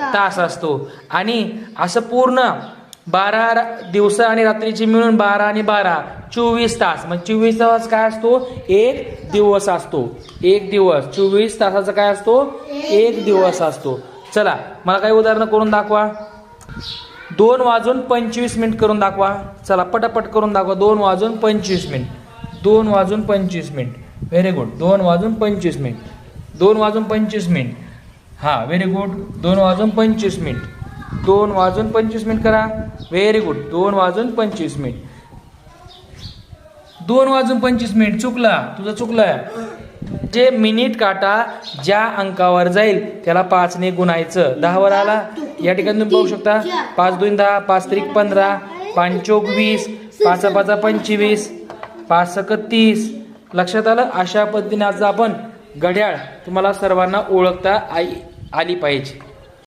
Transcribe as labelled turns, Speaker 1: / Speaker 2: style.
Speaker 1: तास असतो. आणि असं पूर्ण बारा दिवस आणि रात्रीची मिळून बारा आणि बारा चोवीस तास. म्हणजे चोवीस तास काय असतो? एक दिवस असतो. एक दिवस. चोवीस तासाचा काय असतो? एक दिवस असतो. चला मला काही उदाहरणं करून दाखवा. दोन वाजून पंचवीस मिनिट करून दाखवा. चला पटापट करून दाखवा. दोन वाजून पंचवीस मिनिट. दोन वाजून पंचवीस मिनिट. व्हेरी गुड दोन वाजून पंचवीस मिनिट. दोन वाजून पंचवीस मिनिट. हां व्हेरी गुड दोन वाजून पंचवीस मिनिट. दोन वाजून पंचवीस मिनिट करा. व्हेरी गुड दोन वाजून पंचवीस मिनिट. दोन वाजून पंचवीस मिनिट. चुकला. तुझं चुकलं जे मिनिट काटा ज्या अंकावर जाईल त्याला पाचने गुणायचं. दहावर आला? या ठिकाणी तुम्ही पाहू शकता. पाच दोन दहा पाच त्रिक पंधरा. पाच चोक वीस. पाच पाच पंचवीस. पाच सक तीस. लक्षात आलं? अशा पद्धतीने आज आपण घड्याळ तुम्हाला सर्वांना ओळखता आई आली पाहिजे.